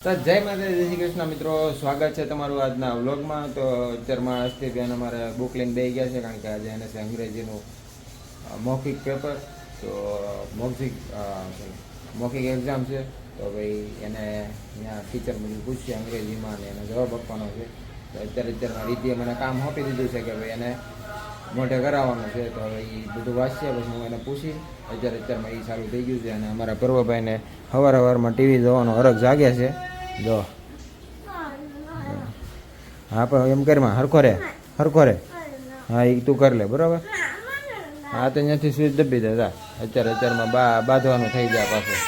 તો જય માતા જય શ્રી કૃષ્ણ. મિત્રો, સ્વાગત છે તમારું આજના વ્લોગમાં. તો અત્યારમાં અસ્તિબેન અમારે બુક લઈને દઈ ગયા છે, કારણ કે આજે એને છે અંગ્રેજીનું મૌખિક પેપર તો, મૌખિક મૌખિક એક્ઝામ છે. તો ભાઈ એને ત્યાં ટીચર બધું પૂછશે અંગ્રેજીમાં અને એને જવાબ આપવાનો છે. તો અત્યારે અત્યારમાં રીતિએ મને કામ આપી દીધું છે કે ભાઈ એને મોઢે કરાવવાનું છે. તો હવે એ બધું વાંચશે, પછી હું એને પૂછી. અત્યારે અત્યારમાં એ સારું થઈ ગયું છે અને અમારા પર્વભાઈને સવાર હવારમાં ટીવી જોવાનો અરગ જાગ્યા છે. જો. હા, પણ એમ કરીમાં હરખો રે હરખો રે. હા એ તું કરી લે, બરાબર? હા, તો ત્યાંથી સ્વિચ દબી દે, જા. અત્યારે, અત્યારમાં બા, બાંધવાનું થઈ જાય પાછું.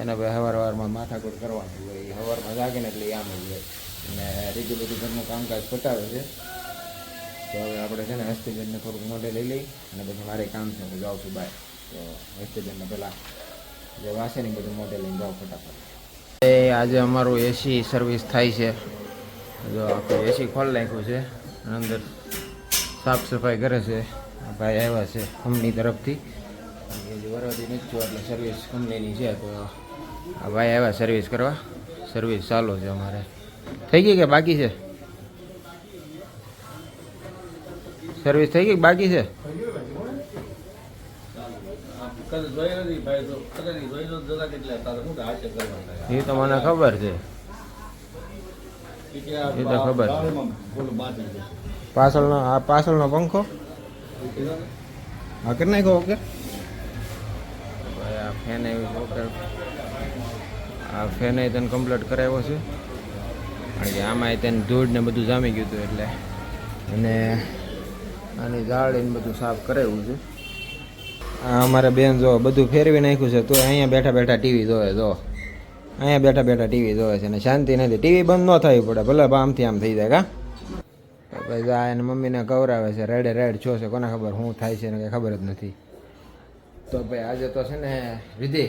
એને ભાઈ હવાર સવારમાં માથાકૂટ કરવાની હોય હવારમાં સવારમાં જાગે એટલે આમ જ હોય. અને રીતિ બધું ઘરનું કામકાજ પતાવે છે. તો હવે આપણે છે ને, હસ્તિબેનને થોડુંક મોઢે લઈ લઈ અને પછી મારે કામ છે, હું જાઉં છું બાય તો હસ્તિબેનને પહેલાં જે વાસે ને બધું મોઢે લઈને જાઉં ફટાફટ. આજે અમારું એસી સર્વિસ થાય છે. જો આખું એસી ખોલી નાખ્યું છે અંદર સાફ સફાઈ કરે છે. ભાઈ આવ્યા છે કંપની તરફથી. વરવાથી વરવાદી એટલે સર્વિસ કંપનીની છે તો આ ભાઈ આવ્યા સર્વિસ કરવા. સર્વિસ ચાલુ છે અમારે. થઈ ગઈ કે બાકી છે? સર્વિસ થઈ ગઈ બાકી છે કદાચ જોઈ નથી ભાઈ તો કદાચ જોઈ લો જરા કેટલા તારે હું તો હાથે કરવાના એ તો મને ખબર છે. એ તો ખબર છે. પાછળનો આ પાછળનો પંખો? હા કરી નાખો ઓકે. આ ફેન ઓકે. આ ફેન તને કમ્પ્લીટ કરાવ્યો છે. કારણ કે આમાં તેને ધૂળ ને બધું જામી ગયું હતું એટલે. અને આની જાળ એને બધું સાફ કરાવ્યું છે. અમારે બેન જો બધું ફેરવી નાખ્યું છે તો અહીંયા બેઠા બેઠા ટીવી જોવે જો. અહીંયા બેઠા બેઠા ટીવી જોવે છે અને શાંતિ નથી. ટીવી બંધ ન થવી પડે ભલે આમથી આમ થઈ જાય કા ભાઈ આ એને મમ્મીને કવરાવે છે રેડે રેડ છો છે કોને ખબર શું થાય છે ને કંઈ ખબર જ નથી. તો ભાઈ આજે તો છે ને વિધિ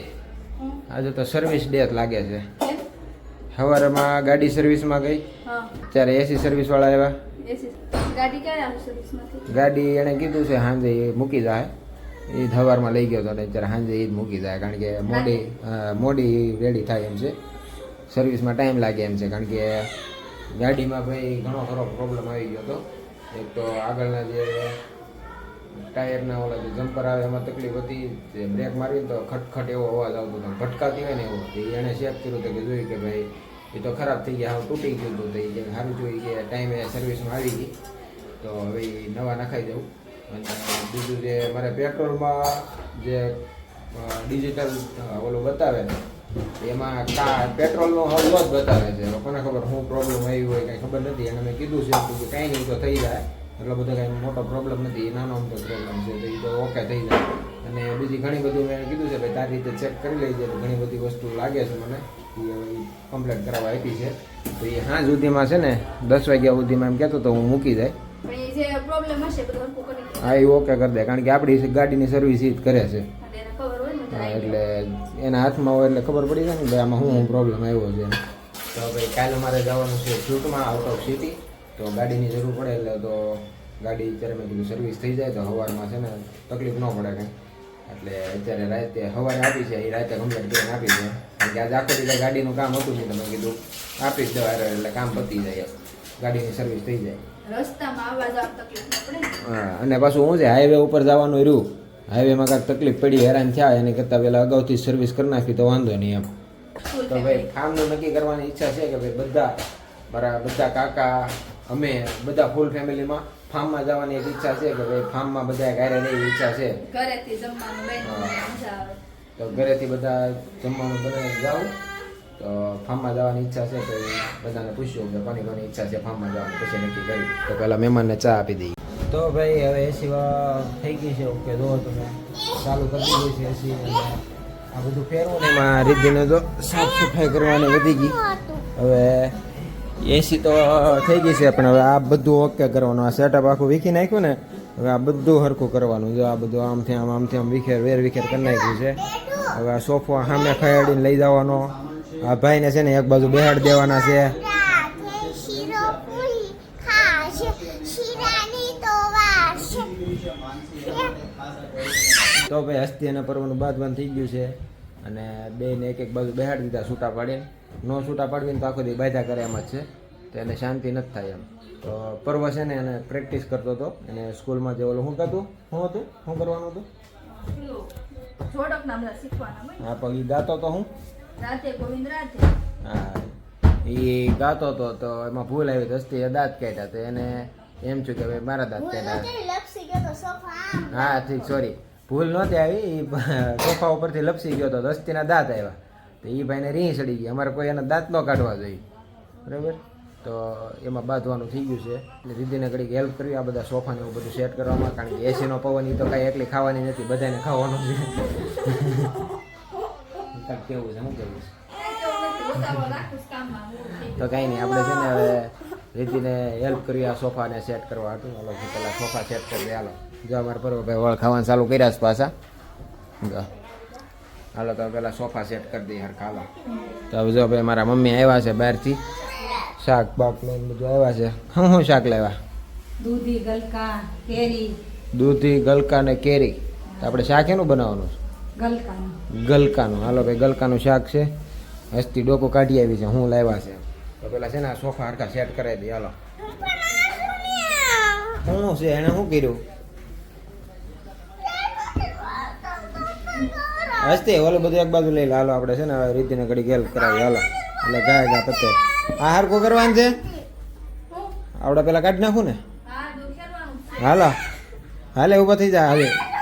આજે તો સર્વિસ ડે લાગે છે. સવારમાં ગાડી સર્વિસમાં ગઈ ત્યારે એસી સર્વિસ વાળા આવ્યા. ગાડી એણે કીધું છે સાંજે એ મૂકી જાય. એ સવારમાં લઈ ગયો હતો ને ત્યારે સાંજે એ જ મૂકી જાય કારણ કે મોડી મોડી રેડી થાય એમ છે. સર્વિસમાં ટાઈમ લાગે એમ છે કારણ કે ગાડીમાં ભાઈ ઘણો ખરો પ્રોબ્લેમ આવી ગયો હતો. એક તો આગળના જે ટાયરના ઓલા જે જમ્પર આવે એમાં તકલીફ હતી જે બ્રેક મારી તો ખટખટ એવો અવાજ આવતો હતો ભટકાતી હોય ને એવો. એણે ચેક કર્યું હતું કે જોયું કે ભાઈ એ તો ખરાબ થઈ ગયા હવે તૂટી ગયું હતું તો એ સારું જોઈ કે ટાઈમે સર્વિસમાં આવી ગઈ. તો હવે નવા નખાઈ દઉં. અને બીજું જે મારે પેટ્રોલમાં જે ડિજિટલ ઓલું બતાવે એમાં કા પેટ્રોલનો હલવો જ બતાવે છે. કોને ખબર શું પ્રોબ્લેમ આવી હોય કાંઈ ખબર નથી. અને મેં કીધું છે કે કાંઈ નહીં તો થઈ જાય. એટલો બધો કાંઈ મોટો પ્રોબ્લેમ નથી. એ નાનો મોટો પ્રોબ્લેમ છે. તો એ તો ઓકે થઈ જાય. અને બીજી ઘણી બધું મેં કીધું છે, ભાઈ તારી રીતે ચેક કરી લેજે. તો ઘણી બધી વસ્તુ લાગે છે મને. એ કમ્પ્લેટ કરાવવા આપી છે. તો એ હા સુધીમાં છે ને, દસ વાગ્યા સુધીમાં એમ કહેતો તો હું મૂકી જાય જે પ્રોબ્લેમ હશે બધું હરખું કરી દે હા એ ઓકે કરી દે. કારણ કે આપણી ગાડીની સર્વિસ એ જ કરે છે. એટલે એના હાથમાં હોય એટલે ખબર પડી જાય ને ભાઈ આમાં શું પ્રોબ્લેમ આવ્યો છે. તો ભાઈ કાલે મારે જવાનું છે શૂટમાં આઉટ ઓફ સિટી તો ગાડીની જરૂર પડે એટલે તો ગાડી અત્યારે મેં કીધું સર્વિસ થઈ જાય તો સવારમાં છે ને તકલીફ ન પડે કંઈ. એટલે અત્યારે રાતે સવારે આપી છે એ રાતે કમ્પ્લેટ કરીને આપી છે. કારણ કે આજે આખો દિવસ ગાડીનું કામ હતું નહીં તમે કીધું આપી જ દેવા એટલે કામ પતી જાય. ગાડીની સર્વિસ થઈ જાય. રસ્તામાં હા અને પાછું શું છે હાઈવે ઉપર જવાનું રહ્યું. હાઈવેમાં કાંઈક તકલીફ પડી હેરાન થયા એની કરતાં પહેલાં અગાઉથી સર્વિસ કરી નાખી તો વાંધો નહીં એમ. તો ભાઈ ખામનું નક્કી કરવાની ઈચ્છા છે કે ભાઈ બધા મારા બધા કાકા અમે બધા ફૂલ ફેમિલીમાં ફાર્મમાં જવાની એક ઈચ્છા છે કે ભાઈ ફાર્મમાં બધા ઘરે રહેવી ઈચ્છા છે. ઘરેથી જમવાનું હા. તો ઘરેથી બધા જમવાનું બનાવી જાઉં. તો ફાર્મમાં જવાની ઈચ્છા છે તો બધાને પૂછ્યું કે કોની કોની ઈચ્છા છે ફાર્મમાં જવાની. પછી નક્કી કરી તો પહેલાં મહેમાનને ચા આપી દઈએ. તો ભાઈ, હવે એસી થઈ ગઈ છે ઓકે, જો તમે ચાલુ કરી આ બધું ફેરવું એમાં રીતિને તો સાફ સફાઈ કરવાની વધી ગઈ. હવે એસી તો થઈ ગઈ છે, પણ હવે આ બધું ઓકે કરવાનું. આ સેટઅપ આખું વીખી નાખ્યું ને, હવે આ બધું હરખું કરવાનું. જો આ બધું આમથી આમ આમથી આમ વિખેર વેર વિખેર કરી નાખ્યું છે. હવે આ સોફો સામે ખયાડીને લઈ જવાનો. આ ભાઈને છે ને એક બાજુ બેહાડી દેવાના છે. તો ભાઈ હસ્તી અને પર્વનું બાદ બંધ થઈ ગયું છે. અને બેને એક એક બાજુ બેહાડી દીધા છૂટા પાડીને. નો છૂટા પાડવીને તો આખો દી બાધા કરે એમ જ છે. તો એને શાંતિ નથી થાય એમ. તો પર્વ છે ને એને પ્રેક્ટિસ કરતો હતો. એને સ્કૂલમાં જે ઓલું શું કરતું શું હતું? શું કરવાનું હતું? હા પગ ગાતો તો હું રાતે ગોવિંદ રાતે? હા એ ગાતો હતો તો એમાં ભૂલ આવી એ દાંત કાઢ્યા તો એને એમ છું કે ભાઈ મારા દાંત કાઢ્યા. નથી લપસી ગયો તો સોફા આમ. હા ઠીક સોરી ભૂલ નહોતી આવી એ સોફા ઉપરથી લપસી ગયો તો દસ્તીના દાંત આવ્યા. તો એ ભાઈને રીહ ચડી ગઈ. અમારે કોઈ એના દાંત ન કાઢવા જોઈએ. બરાબર? તો એમાં બાંધવાનું થઈ ગયું છે. એટલે દીદીને ઘડીક હેલ્પ કરવી આ બધા સોફાને એવું બધું સેટ કરવામાં. કારણ કે એસીનો પવન એ તો કાંઈ એકલી ખાવાની નથી બધાને ખાવાનું છે. કાંઈક કેવું છે? શું કેવું છે? તો કાંઈ નહીં આપણે છે ને હવે રીતિને હેલ્પ કરવી આ સોફાને સેટ કરવા હતું હાલો હું સોફા સેટ કરી હાલો. જો અમારે પર્વભાઈ વળ ખાવાનું ચાલુ કર્યા છે પાછા. જો. હાલો તો પેલા સોફા સેટ કરી દઈએ હરખા હાલો. તો હવે જો ભાઈ મારા મમ્મી આવ્યા છે બહારથી. શાક બાક લઈને બધું આવ્યા છે. હું શું શાક લેવા દૂધી ગલકા કેરી. દૂધી ગલકા ને કેરી. આપણે શાક એનું બનાવવાનું છે? ગલકાનું. ગલકાનું. હાલો ભાઈ ગલકાનું શાક છે. હસ્તી ડોકો કાઢી આવી છે હું લાવ્યા છે. તો પેલા છે ને આ સોફા હરખા સેટ કરાવી દઈએ હાલો. શું છે એને શું કર્યું? હસ્તી ઓલું બધું એક બાજુ લઈ લે. હાલો આપણે છે ને હવે રીતિને ઘડી ગેલ કરાવી હાલો. એટલે ગાય ગા પતે. આ હરખું કરવાનું છે? આપણે પેલા કાઢી નાખું ને? હાલો. હાલે ઊભા થઈ જાય હાલે.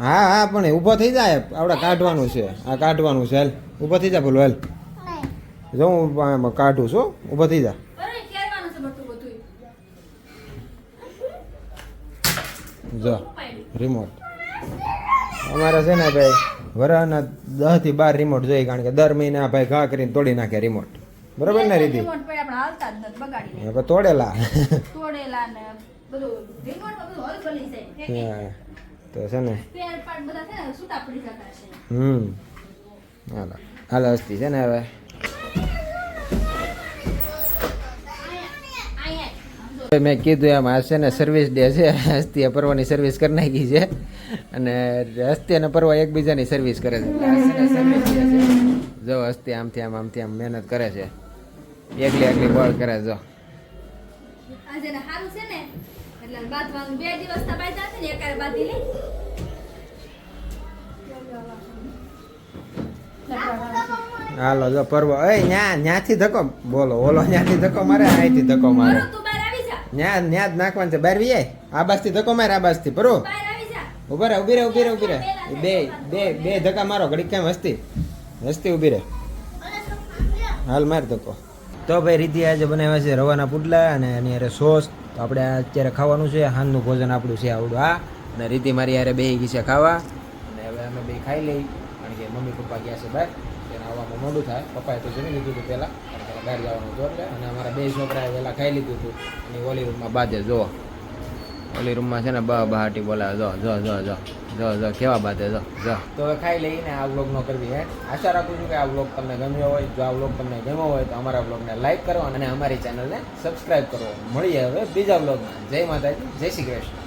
હા હા પણ ઊભો થઈ જાય. આપણે કાઢવાનું છે. આ કાઢવાનું છે. હાલ ઊભો થઈ જા બોલો હાલ. જો હું કાઢું છું ઊભો થઈ જા. જો રિમોટ અમારે છે ને ભાઈ વરાના દસથી બાર રિમોટ જોઈએ કારણ કે દર મહિને આ ભાઈ ઘા કરીને તોડી નાખે રિમોટ બરોબર ને હવે તોડેલા. તોડેલા ને બધું. રિમોટમાં બધું જાય. હા, તો છે ને? હમ. હાલો. હાલો હસ્તી છે ને હવે? મેં કીધું એમ આ છે ને સર્વિસ ડે છે. હસ્તી પર્વની સર્વિસ કરી નાખી છે. અને હસ્તી અને પર્વ એકબીજાની સર્વિસ કરે છે. જો હસ્તી આમથી આમ આમથી આમ મહેનત કરે છે. એકલી એકલી બળ કરે જો. આજે સારું છે ને? એટલે બાંધવાનું બે દિવસ તો બાંધ્યા છે ને એકારે બાંધી લે હાલો જો પરવો. એ ન્યા ન્યાથી ધક્કો બોલો ઓલો ન્યાથી ધક્કો મારે અહીંથી ધક્કો મારે બહાર ન્યા ન્યા જ નાખવાનું છે. બાર વી આબાસથી ધક્કો મારે આબાસથી બહાર જા. ઊભા રહે ઊભી રહે ઊભી રહે ઊભી રહે. બે બે બે ધક્કા મારો ઘડીક કેમ હસ્તી હસ્તી ઊભી રહે. હાલ માર ધક્કો. તો ભાઈ રીતિ આજે બનાવ્યા છે રવાના પુડલા અને એની હારે સોસ. તો આપણે અત્યારે ખાવાનું છે હાનનું ભોજન આપણું છે આવડું. આ અને રીતિ મારી હારે બે ગઈ છે ખાવા. અને હવે અમે બે ખાઈ લઈ, કારણ કે મમ્મી પપ્પા ગયા છે બહાર તેને આવવામાં મોડું થાય. પપ્પાએ તો જમી લીધું હતું પહેલાં, કારણ કે બહાર જવાનું હતું એટલે. અને અમારા બે છોકરાએ પહેલાં ખાઈ લીધું હતું. અને ઓલી રૂમમાં બાજે જો ઓલી રૂમમાં છે ને બહાટી બોલાવે જો જો જો જો જો જો, કેવા બાતે, જો જો. તો ખાઈ લઈને આ વ્લોગ નો કરવી, હે? આશા રાખું છું કે આ વ્લોગ તમને ગમ્યો હોય. જો આ વ્લોગ તમને ગમ્યો હોય, તો અમારા વ્લોગને લાઈક કરો અને અમારી ચેનલને સબસ્ક્રાઈબ કરો. મળીએ હવે બીજા વ્લોગમાં જય માતાજી, જય શ્રી કૃષ્ણ.